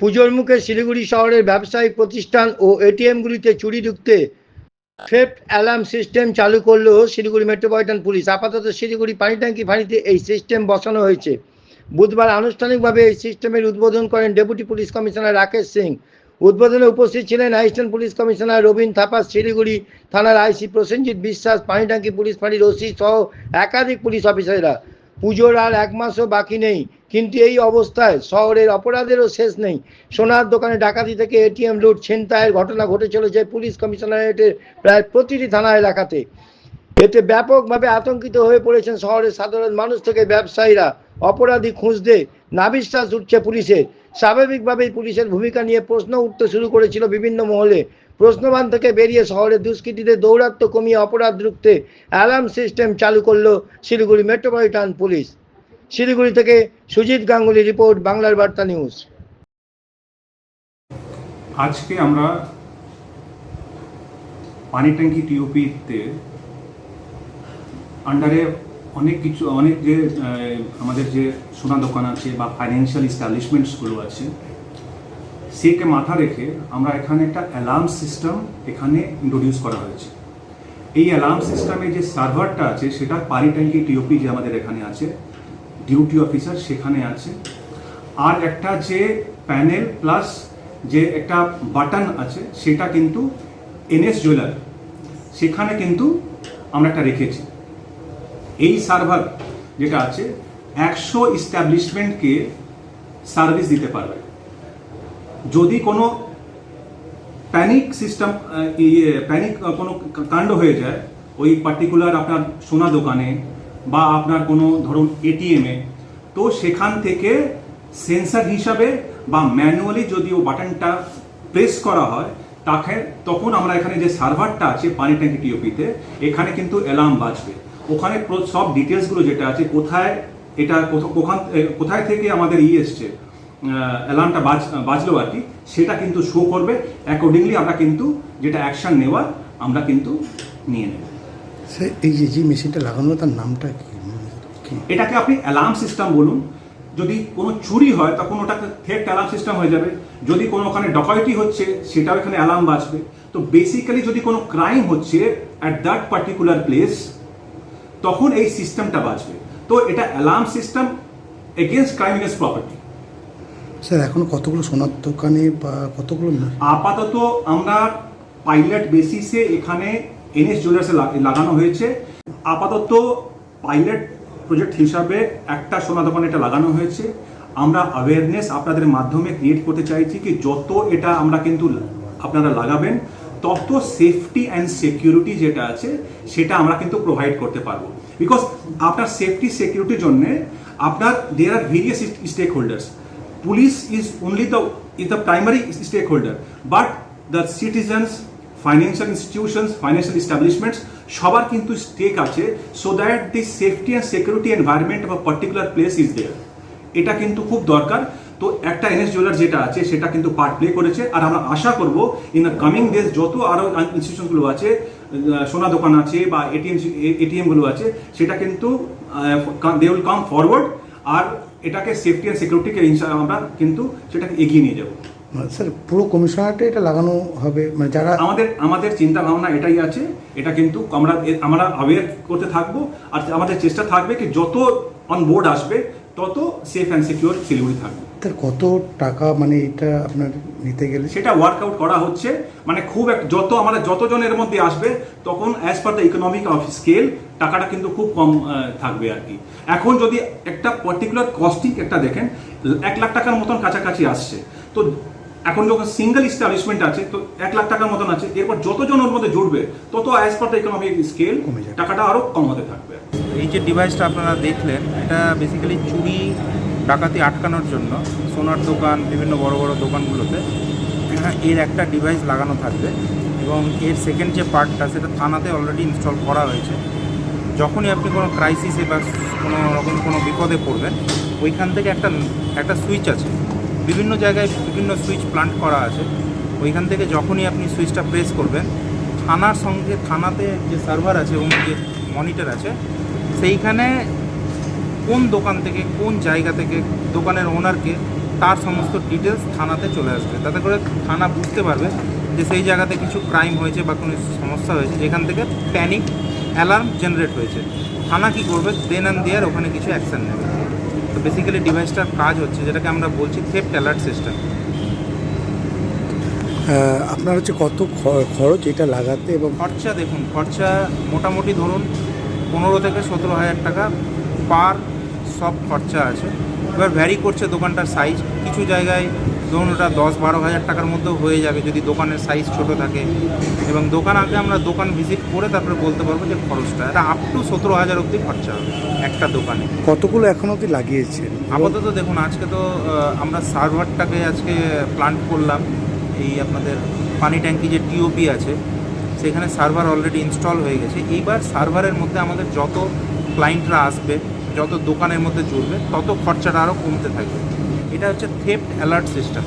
পুজোর মুখে শিলিগুড়ি শহরের ব্যবসায়িক প্রতিষ্ঠান ও এটিএমগুলিতে চুরি ঢুকতে থ্রেফট অ্যালার্ম সিস্টেম চালু করল শিলিগুড়ি মেট্রোপলিটন পুলিশ আপাতত শিলিগুড়ি পানি ট্যাঙ্কি ফাঁড়িতে এই সিস্টেম বসানো হয়েছে। বুধবার আনুষ্ঠানিকভাবে এই সিস্টেমের উদ্বোধন করেন deputy police commissioner Rakesh Singh. উদ্বোধনে উপস্থিত ছিলেন assistant police commissioner Rabin Thapa, Siliguri থানার আইসি প্রসেনজিৎ বিশ্বাস, পানিটাঙ্কি পুলিশ ফাঁড়ির ওসি সহ একাধিক পুলিশ অফিসাররা। পুজোর আর এক মাসও বাকি নেই, কিন্তু এই অবস্থায় শহরের অপরাধেরও শেষ নেই। সোনার দোকানে ডাকাতি থেকে এটিএম লুট, ছিনতাইয়ের ঘটনা ঘটে চলেছে পুলিশ কমিশনারেটের প্রায় প্রতিটি থানা এলাকাতে। এতে ব্যাপকভাবে আতঙ্কিত হয়ে পড়েছেন শহরের সাধারণ মানুষ থেকে ব্যবসায়ীরা। অপরাধী খুঁজতে নাবিশ্বাস উঠছে পুলিশের স্বাভাবিকভাবেই পুলিশের ভূমিকা নিয়ে প্রশ্ন উঠতে শুরু করেছিল বিভিন্ন মহলে। প্রশ্নবান থেকে বেরিয়ে শহরের দুষ্কৃতীদের দৌরাত্ম্য কমিয়ে অপরাধ রুখতে অ্যালার্ম সিস্টেম চালু করল শিলিগুড়ি মেট্রোপলিটন পুলিশ। শিলিগুড়ি থেকে সুজিত গাঙ্গুলি রিপোর্ট, বাংলার বার্তা নিউজ। আজকে আমরা পানি ট্যাঙ্কি টিওপিতে আন্ডারে অনেক কিছু, অনেক যে আমাদের যে সোনা দোকান আছে বা ফাইন্যান্সিয়াল ইস্টাবলিশমেন্টসগুলো আছে, সেকে মাথা রেখে আমরা এখানে একটা অ্যালার্ম সিস্টেম এখানে ইন্ট্রোডিউস করা হয়েছে। এই অ্যালার্ম সিস্টেমে যে সার্ভারটা আছে, সেটা পানি ট্যাঙ্কি টিওপি যে আমাদের এখানে আছে ডিউটি অফিসার সেখানে আছে। আর একটা যে প্যানেল প্লাস যে একটা বাটন আছে, সেটা কিন্তু এনএস জুয়েলার সেখানে কিন্তু আমরা একটা রেখেছি। এই সার্ভার যেটা আছে, একশো ইস্টাবলিশমেন্টকে সার্ভিস দিতে পারবে। যদি কোনো প্যানিক সিস্টেম ইয়ে প্যানিক কোনো কাণ্ড হয়ে যায়, ওই পার্টিকুলার আপনার সোনা দোকানে বা আপনার কোনো ধরুন এটিএমে তো সেখান থেকে সেন্সার হিসাবে বা ম্যানুয়ালি যদি ও বাটনটা প্রেস করা হয়, তাকে, তখন আমরা এখানে যে সার্ভারটা আছে, পানি ট্যাঙ্কি টিওপিতে এখানে কিন্তু অ্যালার্ম বাজবে। ওখানে সব ডিটেলসগুলো যেটা আছে কোথায় এটা কোথা- কোখান এ, কোথায় থেকে আমাদের ই এসছে অ্যালার্মটা বাজ বাজলো আর কি সেটা কিন্তু শো করবে। অ্যাকর্ডিংলি আমরা কিন্তু যেটা অ্যাকশন নেওয়ার আমরা কিন্তু নিয়ে নেব। স্যার এই যে যে মেশিনটা লাগানো তার নামটা কি? কি? এটাকে আপনি অ্যালার্ম সিস্টেম বলুন। যদি কোনো চুরি হয় তখন ওটা থেট অ্যালার্ম সিস্টেম হয়ে যাবে। যদি কোনো ওখানে ডকাইটি হচ্ছে সেটাও এখানে অ্যালার্ম বাজবে। তো বেসিক্যালি যদি কোনো ক্রাইম হচ্ছে অ্যাট দ্যাট পার্টিকুলার প্লেস তখন এই সিস্টেমটা বাঁচবে তো এটা alarm system against crime against property sir এখন কতগুলো সোনার দোকানে বা কতগুলো আপাতত আমরা পাইলট বেসিসে এখানে এনএস জুয়েলার্সে লাগানো হয়েছে। আপাতত পাইলট প্রজেক্ট হিসাবে একটা সোনা দোকানে এটা লাগানো হয়েছে। আমরা অ্যাওয়ারনেস আপনাদের মাধ্যমে ক্রিয়েট করতে চাইছি কি যত এটা আমরা কিন্তু আপনারা লাগাবেন। তত সেফটি অ্যান্ড সিকিউরিটি যেটা আছে, সেটা আমরা কিন্তু প্রোভাইড করতে পারব। বিকজ আপনার সেফটি সিকিউরিটির জন্য আপনার there are various stakeholders police is only the, is the primary stakeholder but the citizens, financial institutions, financial establishments, সবার কিন্তু স্টেক আছে। So that the safety and security environment a particular place is there এটা কিন্তু খুব দরকার। তো একটা NS jeweller যেটা আছে সেটা কিন্তু পার্ট প্লে করেছে। আর আমরা আশা করব ইন দ্য কামিং ডেজ যত আরও ইনস্টিটিউশনগুলো আছে সোনা দোকান আছে বা এটিএম এটিএমগুলো আছে সেটা কিন্তু দে উইল কাম ফরওয়ার্ড আর এটাকে সেফটি অ্যান্ড সিকিউরিটিকে আমরা কিন্তু সেটাকে এগিয়ে নিয়ে যাব। স্যার পুরো কমিশনারেটে এটা লাগানো হবে? মানে যারা আমাদের আমাদের চিন্তা ভাবনা এটাই আছে। এটা কিন্তু আমরা আমরা অ্যাওয়ার করতে থাকব। আর আমাদের চেষ্টা থাকবে কি যত অন বোর্ড আসবে তত সেফ অ্যান্ড সিকিউর শিলিগুড়ি থাকবে। স্যার কত টাকা মানে এটা আপনার নিতে গেলে? সেটা ওয়ার্কআউট করা হচ্ছে। মানে খুব এক যত আমরা যতজনের মধ্যে আসবে তখন as per the economic of scale টাকাটা কিন্তু খুব কম থাকবে আর কি। এখন যদি একটা পার্টিকুলার কস্টিং একটা দেখেন এক লাখ টাকার মতন কাছাকাছি আসছে। তো এখন যখন সিঙ্গেল ইস্টাবলিশমেন্ট আছে তো এক লাখ টাকার মতন আছে। এরপর যতজন ওর মধ্যে জুড়বে তত as per the economic scale. টাকাটা আরও কম হতে থাকবে। এই যে ডিভাইসটা আপনারা দেখলেন এটা বেসিক্যালি চুরি ডাকাতি আটকানোর জন্য সোনার দোকান বিভিন্ন বড় বড় দোকানগুলোতে হ্যাঁ, এর একটা ডিভাইস লাগানো থাকবে এবং এর সেকেন্ড যে পার্টটা সেটা থানাতে অলরেডি ইনস্টল করা হয়েছে। যখনই আপনি কোনো ক্রাইসিসে বা কোনো রকম কোনো বিপদে পড়বেন ওইখান থেকে একটা একটা সুইচ আছে। বিভিন্ন জায়গায় বিভিন্ন সুইচ প্লান্ট করা আছে। ওইখান থেকে যখনই আপনি সুইচটা প্রেস করবেন থানার সঙ্গে থানাতে যে সার্ভার আছে এবং যে মনিটর আছে সেইখানে কোন দোকান থেকে কোন জায়গা থেকে দোকানের ওনারকে তার সমস্ত ডিটেলস থানাতে চলে আসবে। তাতে করে থানা বুঝতে পারবে যে সেই জায়গাতে কিছু ক্রাইম হয়েছে বা কোনো সমস্যা হয়েছে। যেখান থেকে প্যানিক অ্যালার্ম জেনারেট হয়েছে। থানা কি করবে? দেন অ্যান্ড দেয়ার ওখানে কিছু অ্যাকশন নেবে। তো বেসিক্যালি ডিভাইসটার কাজ হচ্ছে যেটাকে আমরা বলছি থেফট অ্যালার্ট সিস্টেম আপনার হচ্ছে কত খরচ এটা লাগাতে এবং খরচা দেখুন খরচা মোটামুটি ধরুন পনেরো থেকে সতেরো হাজার টাকা পার সব খরচা আছে। এবার ভ্যারি করছে দোকানটার সাইজ কিছু জায়গায় ধরুন ওটা দশ বারো হাজার টাকার মধ্যেও হয়ে যাবে যদি দোকানের সাইজ ছোট থাকে। এবং দোকান আগে আমরা দোকান ভিজিট করে তারপরে বলতে পারব যে খরচটা। এটা আপ টু সতেরো হাজার অবধি খরচা হবে একটা দোকানে। কতগুলো এখনও অবধি লাগিয়েছে? আপাতত দেখুন আজকে তো আমরা সার্ভারটাকে আজকে প্লান্ট করলাম। এই আপনাদের পানি ট্যাঙ্কি যে টিওপি আছে সেখানে সার্ভার অলরেডি ইনস্টল হয়ে গেছে। এইবার সার্ভারের মধ্যে আমাদের যত ক্লায়েন্টরা আসবে, যত দোকানের মধ্যে জুড়বে, তত খরচাটা আরও কমতে থাকবে। এটা হচ্ছে থেফট অ্যালার্ট সিস্টেম